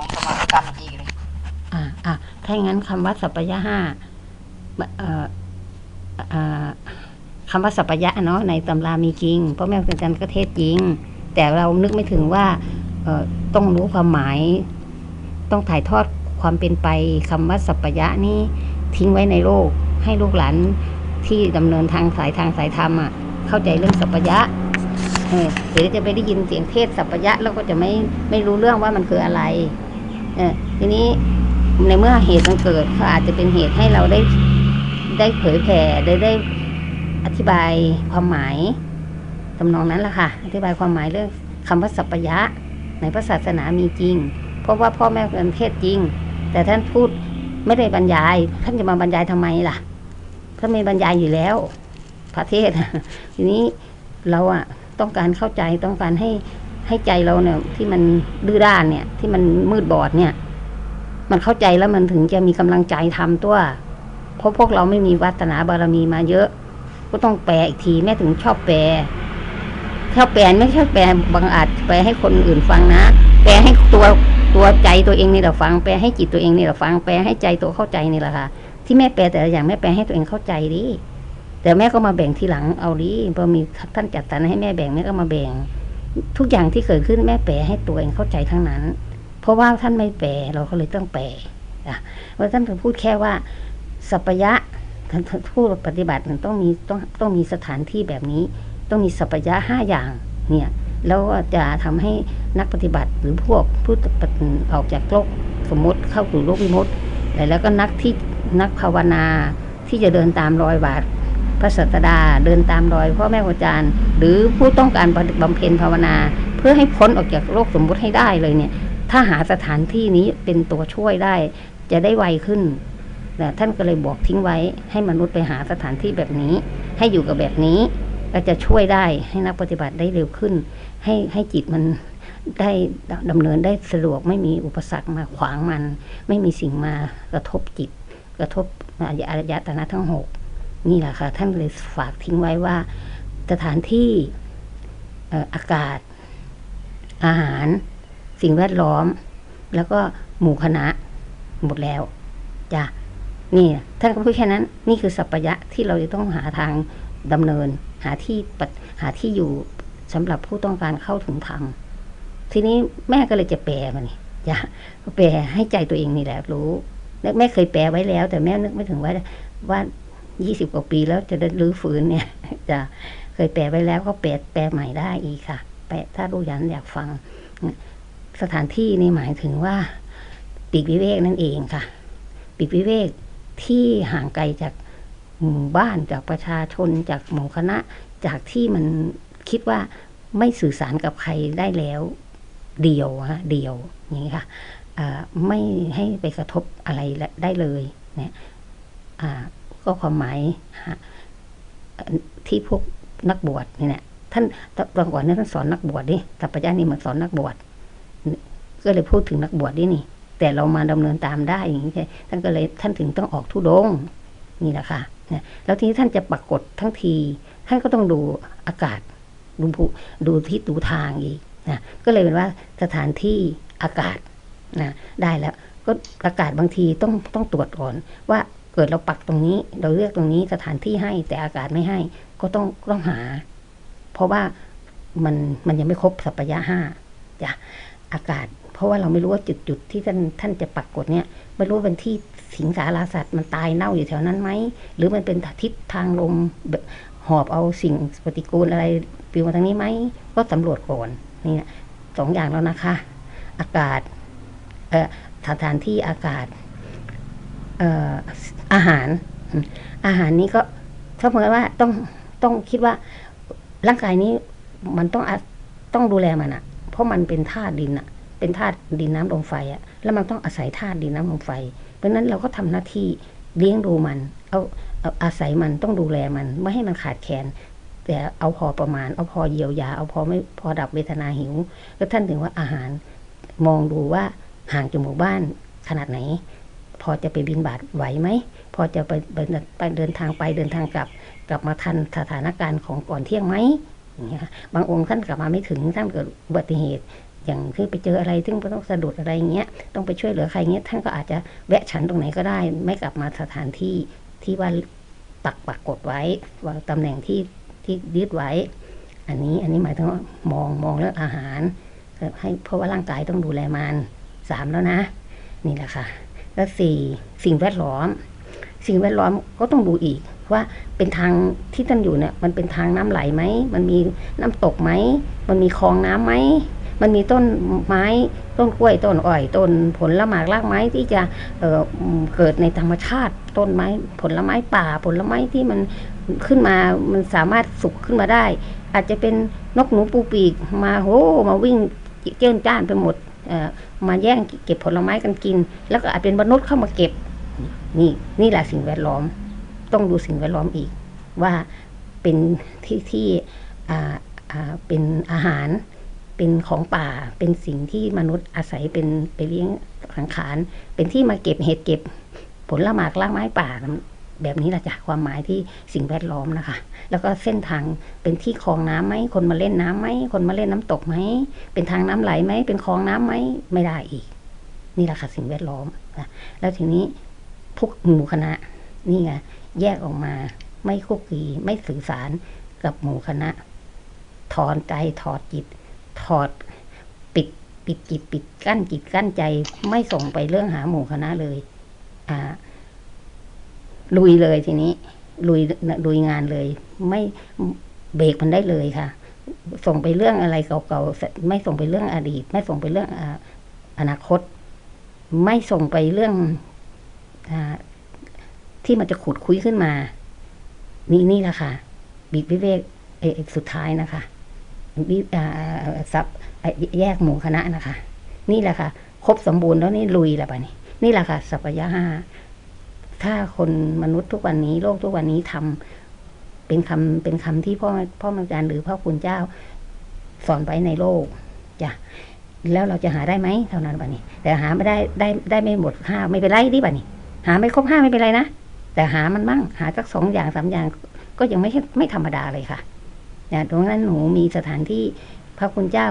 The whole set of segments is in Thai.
องสมาธิกรรมอีกเลยอ่าอ่าถ้าอย่างนั้นคำว่าสัพยะห้าเอ่ออ่าคำว่าสัพยะเนาะในตำรามีจริงเพราะแม่ครูอาจารย์ก็เทศจริง แต่เรานึกไม่ถึงว่าต้องรู้ความหมาย ต้องถ่ายทอดความเป็นไปคำว่าสัพยะนี่ทิ้งไว้ในโลก ให้ลูกหลานที่ดำเนินทางสายทางสายธรรมอะ เข้าใจเรื่องสัพยะเดี๋ยวจะไปได้ยินเสียงเทศสัพยะแล้วก็จะไม่ไม่รู้เรื่องว่ามันคืออะไร ออทีนี้ในเมื่อเหตุมันเกิดก็อาจจะเป็นเหตุให้เราได้ได้เผยแผ่ได้ได้อธิบายความหมายทำนองนั้นแหละค่ะ อธิบายความหมายเรื่องคำว่าสัพพยะ ในพระศาสนามีจริง เพราะว่าพ่อแม่เป็นเทศจริง แต่ท่านพูดไม่ได้บรรยาย ท่านจะมาบรรยายทำไมล่ะท่านม่บรรยายอยู่แล้วพระเทศทีนี้เราอะต้องการเข้าใจต้องการให้ ให้ใจเราเนี่ย ที่มันดื้อด้านเนี่ย ที่มันมืดบอดเนี่ย มันเข้าใจแล้วมันถึงจะมีกำลังใจทำตัว เพราะพวกเราไม่มีวัฒนาบารมีมาเยอะ ก็ต้องแปลอีกทีแม่ถึงชอบแปลชอบแปลไม่ใช่แปลบางอาจแปลให้คนอื่นฟังนะ แปลให้ตัวตัวใจตัวเองนี่แหละฟัง แปลให้จิตตัวเองนี่แหละฟัง แปลให้ใจตัวเข้าใจนี่แหละค่ะ ที่แม่แปลแต่ละอย่างแม่แปลให้ตัวเองเข้าใจดิแต่แม่ก็มาแบ่งทีหลังเอาดิพอมีท่านจัดสรรให้แม่แบ่งแม่ก็มาแบ่ง ทุกอย่างที่เกิดขึ้นแม่แปลให้ตัวเองเข้าใจทั้งนั้น เพราะว่าท่านไม่แปลเราก็เลยต้องแปลอะว่าท่านถึงพูดแค่ว่าสัพยะท่านผู้ปฏิบัติมันต้องมีต้องต้องมีสถานที่แบบนี้ ต้องมีสัพยะห้าอย่างเนี่ยแล้วจะทำให้นักปฏิบัติหรือพวกผู้ออกจากโลกสมมติเข้าสู่โลกวิมุตติแต่แล้วก็นักที่นักภาวนาที่จะเดินตามรอยบาท พระสัตดาเดินตามรอยพ่อแม่ครูอาจารย์ หรือผู้ต้องการบำเพ็ญภาวนา เพื่อให้พ้นออกจากโลกสมมุติให้ได้เลยเนี่ย ถ้าหาสถานที่นี้เป็นตัวช่วยได้ จะได้ไวขึ้นแต่ท่านก็เลยบอกทิ้งไว้ ให้มนุษย์ไปหาสถานที่แบบนี้ ให้อยู่กับแบบนี้ก็จะช่วยได้ให้นักปฏิบัติได้เร็วขึ้น ให้ให้จิตมันได้ดำเนินได้สะดวกไม่มีอุปสรรคมาขวางมัน ไม่มีสิ่งมากระทบจิต กระทบอารยตนะทั้งหก นี่แหละค่ะ ท่านเลยฝากทิ้งไว้ว่า สถานที่อากาศ อาหาร สิ่งแวดล้อม แล้วก็หมู่คณะหมดแล้วจ้ะนี่ท่านก็พูดแค่นั้น นี่คือสัพพยะที่เราจะต้องหาทางดำเนิน หาที่ปหาที่อยู่สำหรับผู้ต้องการเข้าถึงธรรมทีนี้แม่ก็เลยจะแปลมันนี่จ้ะก็แปลให้ใจตัวเองนี่แหละรู้และแม่เคยแปลไว้แล้ว แต่แม่นึกไม่ถึงว่าว่า ยี่สิบกว่าปีแล้วจะได้รื้อฟื้นเนี่ย จะเคยแปลไว้แล้วก็แปลแปลใหม่ได้อีกค่ะ แปลถ้าลูกยันอยากฟัง สถานที่นี่หมายถึงว่าปีกวิเวกนั่นเองค่ะ ปีกวิเวกที่ห่างไกลจากหมู่บ้านจากประชาชนจากหมู่คณะ จากที่มันคิดว่าไม่สื่อสารกับใครได้แล้ว เดียวฮะเดียวอย่างนี้ค่ะไม่ให้ไปกระทบอะไรได้เลย เนี่ย ก็ความหมายที่พวกนักบวชนี่ยท่านตอนก่อนนี่ท่านสอนนักบวชดิสัพพยานี่เหมือนสอนนักบวชก็เลยพูดถึงนักบวชนี่นี่ แต่เรามาดำเนินตามได้อย่างนี้ใช่ท่านก็เลยท่านถึงต้องออกทุดงนี่แหละค่ะนะแล้วทีนี้ท่านจะปรากฏทั้งที ท่านก็ต้องดูอากาศ ดูภูดูทิศดูทางอีกนะก็เลยเป็นว่าสถานที่อากาศนะได้แล้ว ก็อากาศบางทีต้องต้องตรวจก่อนว่า เกิดเราปักตรงนี้ เราเลือกตรงนี้สถานที่ให้แต่อากาศไม่ให้ ก็ต้องต้องหา เพราะว่ามันมันยังไม่ครบสัพพยะห้าจ้ะอากาศ เพราะว่าเราไม่รู้ว่าจุดจุดที่ท่านท่านจะปักกฎเนี่ยไม่รู้เป็นที่สิงสาราสัตว์มันตายเน่าอยู่แถวนั้นไหมหรือมันเป็นทิศทางลมหอบเอาสิ่งปฏิกูลอะไรปลิวมาทางนี้ไหมก็สำรวจก่อนนี่สองอย่างแล้วนะคะ อากาศสถานที่อากาศ อาหาร อาหารนี้ก็ถ้าเผื่อว่าต้องต้องคิดว่าร่างกายนี้มันต้องต้องดูแลมันอะเพราะมันเป็นธาตุดินอะเป็นธาตุดินน้ำลมไฟอะแล้วมันต้องอาศัยธาตุดินน้ำลมไฟ เพราะนั้นเราก็ทำหน้าที่เลี้ยงดูมัน เอาเอาอาศัยมันต้องดูแลมันไม่ให้มันขาดแคลนแต่เอาพอประมาณ เอาพอเยียวยา เอาพอไม่พอดับเวทนาหิว ก็ท่านถึงว่าอาหารมองดูว่าห่างจากหมู่บ้านขนาดไหน พอจะไปบินบาตไหวไหม พอจะไปไปเดินทางไปเดินทางกลับ กลับมาทันสถานการณ์ของก่อนเที่ยงไหมบางองค์ท่านกลับมาไม่ถึงท่านเกิดอุบัติเหตุ อย่างอย่างที่ไปเจออะไรซึ่งต้องสะดุดอะไรเงี้ยต้องไปช่วยเหลือใครเงี้ยท่านก็อาจจะแวะฉันตรงไหนก็ได้ ไม่กลับมาสถานที่ที่ว่าปักปักกดไว้ว่าตำแหน่งที่ที่ยึดไว้ อันนี้อันนี้หมายถึงว่ามองมองเรื่องอาหารให้เพราะว่าร่างกายต้องดูแลมันสามแล้วนะ นี่แหละค่ะ แล้วสี่สิ่งแวดล้อม สิ่งแวดล้อมก็ต้องดูอีกว่าเป็นทางที่ท่านอยู่เนี่ยมันเป็นทางน้ำไหลไหม มันมีน้ำตกไหม มันมีคลองน้ำไหม มันมีต้นไม้ต้นกล้วยต้นอ้อยต้นผลละหมากรากไม้ที่จะเเกิดในธรรมชาติ ต้นไม้ผลไม้ป่าผลไม้ที่มันขึ้นมามันสามารถสุกขึ้นมาได้ อาจจะเป็นนกหนูปูปีกมาโหมาวิ่งเจิ้นจ้านไปหมด มาแย่งเก็บผลไม้กันกิน แล้วก็อาจเป็นมนุษย์เข้ามาเก็บ นี่นี่แหละสิ่งแวดล้อม ต้องดูสิ่งแวดล้อมอีก ว่าเป็นที่ที่เป็นอาหารเป็นของป่าเป็นสิ่งที่มนุษย์อาศัยเป็นไปเลี้ยงสังขาร เป็นที่มาเก็บเห็ดเก็บผลละหมากลากไม้ป่า แบบนี้ละจ้ะความหมายที่สิ่งแวดล้อมนะคะ แล้วก็เส้นทางเป็นที่คลองน้ำไหมคนมาเล่นน้ำไหมคนมาเล่นน้ำตกไหมเป็นทางน้ำไหลไหมเป็นคลองน้ำไหมไม่ได้อีก นี่แหละค่ะสิ่งแวดล้อมนะแล้วทีนี้พวกหมู่คณะนี่ไงแยกออกมาไม่คุกคีไม่สื่อสารกับหมู่คณะ ถอนใจถอดจิต ถอดปิดปิดจิตปิดกั้นจิตกั้นใจ ไม่ส่งไปเรื่องหาหมู่คณะเลย อ่า ลุยเลยทีนี้ลุยลุยงานเลย ไม่เบรกมันได้เลยค่ะ ส่งไปเรื่องอะไรเก่าๆไม่ส่งไปเรื่องอดีต ไม่ส่งไปเรื่องอนาคต ไม่ส่งไปเรื่องอที่มันจะขุดคุยขึ้นมา นี่นี่แหละค่ะบิดวิเวกเอกสุดท้ายนะคะซับแยกหมู่คณะนะคะ นี่แหละค่ะ ครบสมบูรณ์แล้วนี่ลุยแล้วปะนี่นี่แหละค่ะสัพยะห้า ถ้าคนมนุษย์ทุกวันนี้ โลกทุกวันนี้ทำเป็นคำเป็นคำที่พ่อพ่ออาจารย์หรือพ่อคุณเจ้าสอนไว้ในโลกจ้ะแล้วเราจะหาได้ไหมเท่านั้นปะนี่แต่หาไม่ได้ได้ได้ไม่หมดห้าไม่เป็นไรดิปะนี่หาไม่ครบห้าไม่เป็นไรนะแต่หามันบ้างหาสักสองอย่างสามอย่าง ก็ยังไม่ไม่ธรรมดาเลยค่ะเนี่ยตรงนั้นหนูมีสถานที่พระคุณเจ้า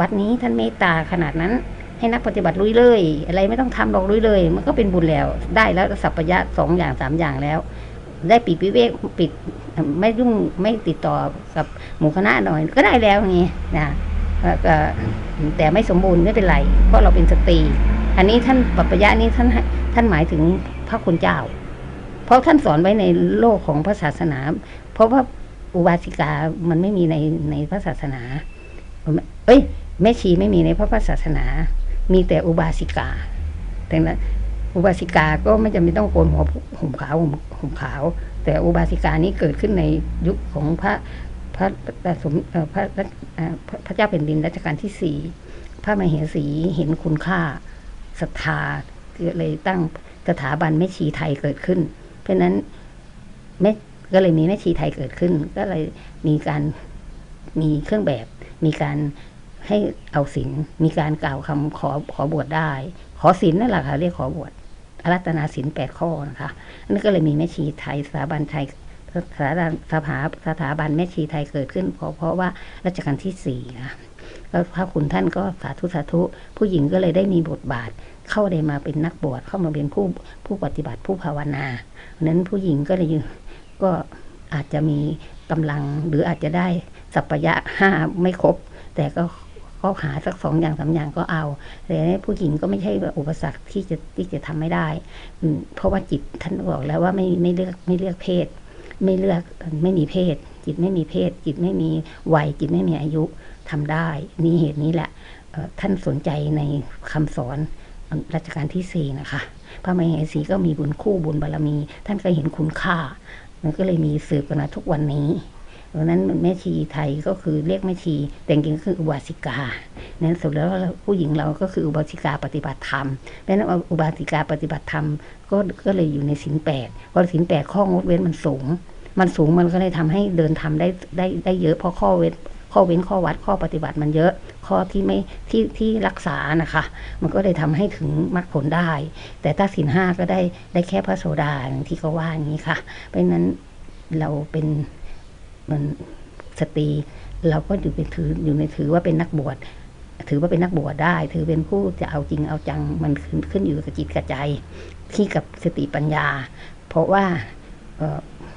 วัดนี้ท่านเมตตาขนาดนั้น ให้นักปฏิบัติลุยเลย อะไรไม่ต้องทำหรอกลุยเลย มันก็เป็นบุญแล้ว ได้แล้วสัพพยะสองอย่างสามอย่างแล้ว ได้ปิดวิเวกปิดไม่ยุ่งไม่ติดต่อกับหมู่คณะหน่อย ก็ได้แล้วไงนะแต่ไม่สมบูรณ์ไม่เป็นไร เพราะเราเป็นสตรี อันนี้ท่านปัปยะนี้ท่านท่านหมายถึงพระคุณเจ้า เพราะท่านสอนไว้ในโลกของพระศาสนา เพราะว่าอุบาสิกามันไม่มีในในพระศาสนา เอ้ยแม่ชีไม่มีในพระพุทธศาสนา มีแต่อุบาสิกาดังนั้นอุบาสิกาก็ไม่จำเป็นต้องโกนหัวห่มขาวห่มขาว แต่อุบาสิกานี้เกิดขึ้นในยุคของพระพระสมพระพระเจ้าแผ่นดินรัชกาลที่สี่พระมเหสีเห็นคุณค่าศรัทธาก็เลยตั้งสถาบันแม่ชีไทยเกิดขึ้น เพราะนั้นแม่ก็เลยมีแม่ชีไทยเกิดขึ้น ก็เลยมีการมีเครื่องแบบมีการ ให้เอาศีลมีการกล่าวคำขอขอบวชได้ ขอศีลนั่นแหละค่ะเรียกขอบวชอารัตนาศีลแปดข้อนะคะนั่นก็เลยมีแม่ชีไทยสถาบันไทยสถาบันสถาสถาบันแม่ชีไทยเกิดขึ้น เพราะเพราะว่ารัชกาลที่สี่นะแล้วพระคุณท่านก็สาธุสาธุ ผู้หญิงก็เลยได้มีบทบาทเข้าได้มาเป็นนักบวชเข้ามาเป็นผู้ผู้ปฏิบัติผู้ภาวนาเพราะนั้นผู้หญิงก็เลยก็อาจจะมีกำลังหรืออาจจะได้สัพยะห้าไม่ครบ แต่ก็ ก็หาสักสองอย่างสาอย่างก็เอาแต่ผู้หญิงก็ไม่ใช่อุปสรรคที่จะที่จะทำไม่ได้ เพราะว่าจิตท่านบอกแล้วว่าไม่ไม่เลือกไม่เลือกเพศ ไม่เลือกไม่มีเพศ จิตไม่มีเพศ จิตไม่มีวัยจิตไม่มีอายุทำได้นี่เหตุนี้แหละท่านสนใจในคำสอนรัชกาลที่สี่นะคะ พระมเหสีก็มีบุญคู่บุญบารรมี ท่านก็เห็นคุณค่า มันก็เลยมีสืบกันมาทุกวันนี้ เพราะนั้นแม่ชีไทยก็คือเรียกแม่ชี แต่จริงๆคืออุบาสิกานั้นสุดแล้วผู้หญิงเราก็คืออุบาสิกาปฏิบัติธรรมเพราะนั้นอุบาสิกาปฏิบัติธรรมก็ก็เลยอยู่ในสินแปดเพราะสินแปดข้องดเว้นมันสูง มันสูงมันก็เลยทำให้เดินทำได้ได้ได้เยอะเพราะข้อเว้นข้อเว้นข้อวัดข้อปฏิบัติมันเยอะ ข้อที่ไม่ที่ที่รักษานะคะ มันก็เลยทำให้ถึงมรรคผลได้ แต่ถ้าสินห้าก็ได้ได้แค่พระโสดาที่เขาว่าอย่างนี้ค่ะ เพราะนั้นเราเป็น มันสตรีเราก็อยู่เป็นถืออยู่ในถือว่าเป็นนักบวชถือว่าเป็นนักบวชได้ ถือเป็นผู้จะเอาจริงเอาจังมันขึ้นขึ้นอยู่กับจิตกับใจที่กับสติปัญญา เพราะว่า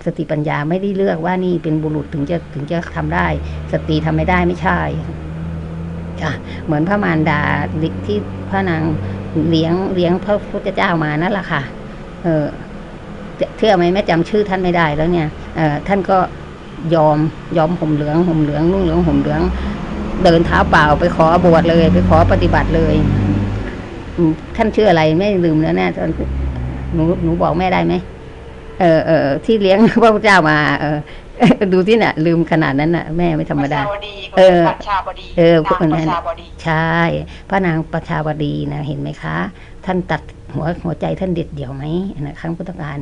สติปัญญาไม่ได้เลือกว่านี่เป็นบุรุษถึงจะถึงจะทำได้ สตรีทำไม่ได้ไม่ใช่จ้ะเหมือนพระมารดาที่พระนางเลี้ยงเลี้ยงพระพุทธเจ้ามานั่นแหละค่ะ เออเชื่อไหมแม่จำชื่อท่านไม่ได้แล้วเนี่ยเออท่านก็ ยอมยอมห่มเหลืองห่มเหลืองนุ่งเหลืองห่มเหลือง เดินเท้าเปล่าไปขอบวชเลย ไปขอปฏิบัติเลยอืมท่านชื่ออะไรไม่ลืมแล้วแน่ตอนหนูหนูบอกแม่ได้ไหมเออเออที่เลี้ยงพระพุทธเจ้ามา เออดูที่น่ะ ลืมขนาดนั้นน่ะ แม่ไม่ธรรมดาประชาวดีเออประชาบดีเออพวกนางนั้ปนระชาบดีใช่พระนางประชาวดีนะเห็นไหมคะ ท่านตัดหัวหัวใจท่านเด็ดเดี่ยวไหมนะครั้งพุทธกาล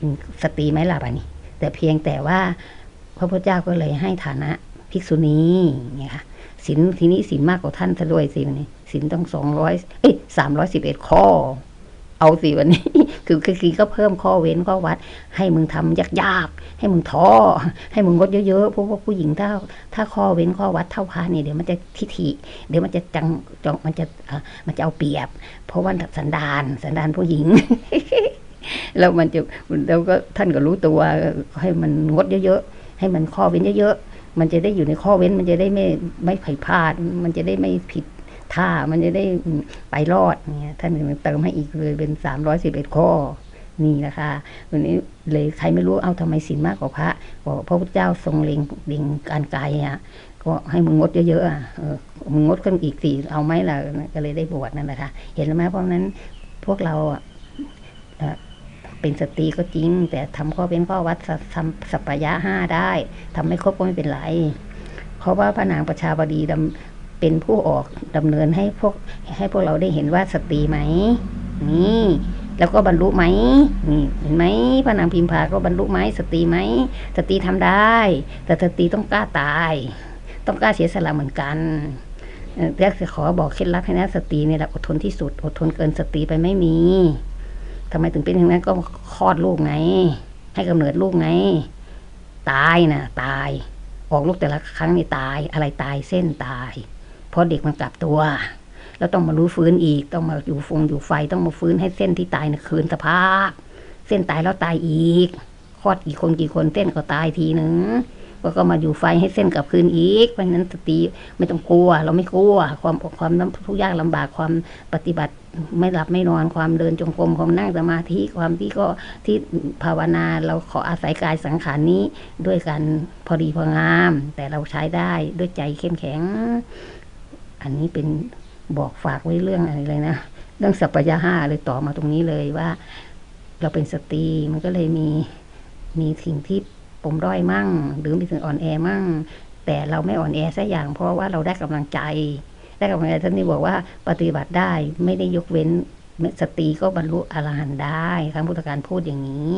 อืมสตรีไหมล่ะบานี่แต่เพียงแต่ว่าพ ระพุทธเจ้าก็เลยให้ฐานะภิกษุณีเนี่ยค่ะศีลทีนี้ศีลมากกว่าท่านซะด้วยสิวันนี้ศีลต้องสองร้อยเอ้ยสามร้อยสิบเอ็ดข้อ เอาสิวันนี้ คือคือคือก็เพิ่มข้อเว้นข้อวัด ให้มึงทำยากๆ ให้มึงท้อ ให้มึงงดเยอะๆเพราะว่าผู้หญิงถ้า ถ้าข้อเว้นข้อวัดเท่าพระเนี่ยเดี๋ยวมันจะทิฐิ เดี๋ยวมันจะจังจองมันจะอ่อมันจะเอาเปรียบ เพราะว่าสันดานสันดานผู้หญิงแล้วมันจะแล้วก็ท่านก็รู้ตัวให้มันงดเยอะๆ ให้มันข้อเว้นเยอะๆ มันจะได้อยู่ในข้อเว้น มันจะได้ไม่ไม่ผิดพลาด มันจะได้ไม่ผิดท่า มันจะได้ไปรอดเนี่ยท่านเติมให้อีกเลยเป็นสามร้อยสิบเอ็ดข้อนี่นะคะวันนี้เลยใครไม่รู้เอาทำไมศีลมากกว่าพระบอกพระพุทธเจ้าทรงเล็งเล็งการกายอะก็ให้มึงงดเยอะๆอะมึงงดขึ้นอีกสี่เอาไหมล่ะก็เลยได้บวชนั่นแหละค่ะเห็นแล้วไหมเพราะนั้นพวกเราอะ เป็นสตรีก็จริง แต่ทำข้อเป็นข้อวัดสทำสัปปายะห้าได้ทำไม่ครบก็ไม่เป็นไร เพราะว่าพระนางประชาบดีดำเป็นผู้ออกดำเนินให้พวกให้พวกเราได้เห็นว่าสตรีไหมนี่แล้วก็บรรลุไหมนี่เห็นไหมพระนางพิมพาก็บรรลุไหมสตรีไหมสตรีทำได้ แต่สตรีต้องกล้าตาย ต้องกล้าเสียสละเหมือนกันเอ่อแรกจะขอบอกเคล็ดลับให้นะสตรีเนี่ยแหละอดทนที่สุด อดทนเกินสตรีไปไม่มี ทำไมถึงเป็นอย่างนั้นก็คลอดลูกไง ให้กำเนิดลูกไง ตายนะตาย ออกลูกแต่ละครั้งนี่ตาย อะไรตายเส้นตาย เพราะเด็กมันกลับตัว แล้วต้องมารู้ฟื้นอีก ต้องมาอยู่ฟงอยู่ไฟ ต้องมาฟื้นให้เส้นที่ตายนะคืนสภาพ เส้นตายแล้วตายอีก คลอดกี่คนกี่คนเส้นก็ตายทีหนึ่ง ก็ก็มาอยู่ไฟให้เส้นกลับคืนอีก เพราะนั้นสติไม่ต้องกลัว เราไม่กลัว ความความทุกข์ยากลำบากความปฏิบัติไม่หลับไม่นอนความเดินจงกรมความนั่งสมาธิความที่ก็ที่ภาวนาเราขออาศัยกายสังขารนี้ด้วยกันพอดีพองาม แต่เราใช้ได้ด้วยใจเข้มแข็ง อันนี้เป็นบอกฝากไว้เรื่องอะไรเลยนะเรื่องสัพพยาห้าเลยต่อมาตรงนี้เลยว่า เราเป็นสตรีมันก็เลยมีมีสิ่งที่ ปมด้อยมั่ง หรือมีสิ่งอ่อนแอมั่ง แต่เราไม่อ่อนแอสักอย่าง เพราะว่าเราได้กำลังใจ ได้กำลังใจท่านนี่บอกว่าปฏิบัติได้ไม่ได้ยกเว้นสตรีก็บรรลุอรหันต์ได้ครั้งพุทธการพูดอย่างนี้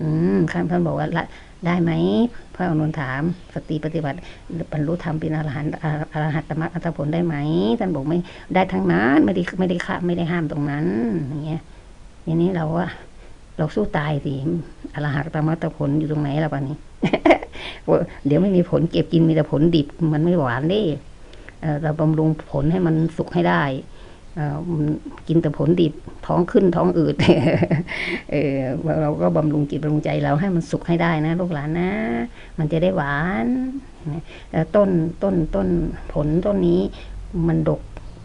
อืมท่านท่านบอกว่าละได้ไหมพระอนุนถามสตรีปฏิบัติบรรลุธรรมเป็นอรหันต์อรหัตมรรคอัตผลได้ไหมท่านบอกไม่ได้ทั้งนั้นไม่ได้ไม่ได้ค่าไม่ได้ห้ามตรงนั้นอย่างเงี้ยอย่างนี้เราว่า เราสู้ตายสิอรหัตตมัตผลอยู่ตรงไหนล่ะปะนี้เดี๋ยวไม่มีผลเก็บกินมีแต่ผลดิบมันไม่หวานเด้เอ่อเราบำรุงผลให้มันสุกให้ได้เอ่อกินแต่ผลดิบท้องขึ้นท้องอืดเออเราก็บำรุงจิตบำรุงใจเราให้มันสุกให้ได้นะลูกหลานนะ มันจะได้หวานแล้วต้นต้นต้นผลต้นนี้มันดก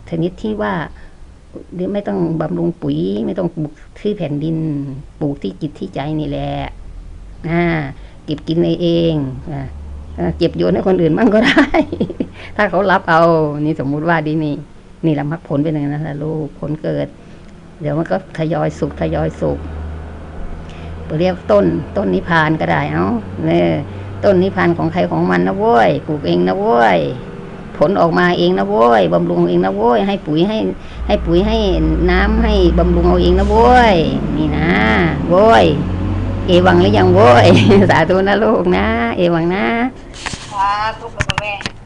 ชนิดที่ว่า เดี๋ยวไม่ต้องบำรุงปุ๋ย ไม่ต้องปลูกที่แผ่นดิน ปลูกที่จิตที่ใจนี่แหละอ่าเก็บกินเองอ่าเก็บโยนให้คนอื่นมั่งก็ได้ ถ้าเขารับเอา นี่สมมุติว่าดีนี่ นี่ละมรรคผลเป็นอย่างนั้นละลูกผลเกิด เดี๋ยวมันก็ทยอยสุกทยอยสุกเรียกต้น ต้นนิพพานก็ได้ เอ้าเนี่ยต้นนิพพานของใครของมันนะโว้ย ปลูกเองนะโว้ย ผลออกมาเองนะโว้ยบำรุงเองนะโว้ยให้ปุ๋ยให้ ให้ปุ๋ยให้น้ำให้บำรุงเอาเองนะโว้ยนี่นะโว้ยเอวังหรือยังโว้ยสาธุนะลูกนะ เอวังนะสาธุคุณแม่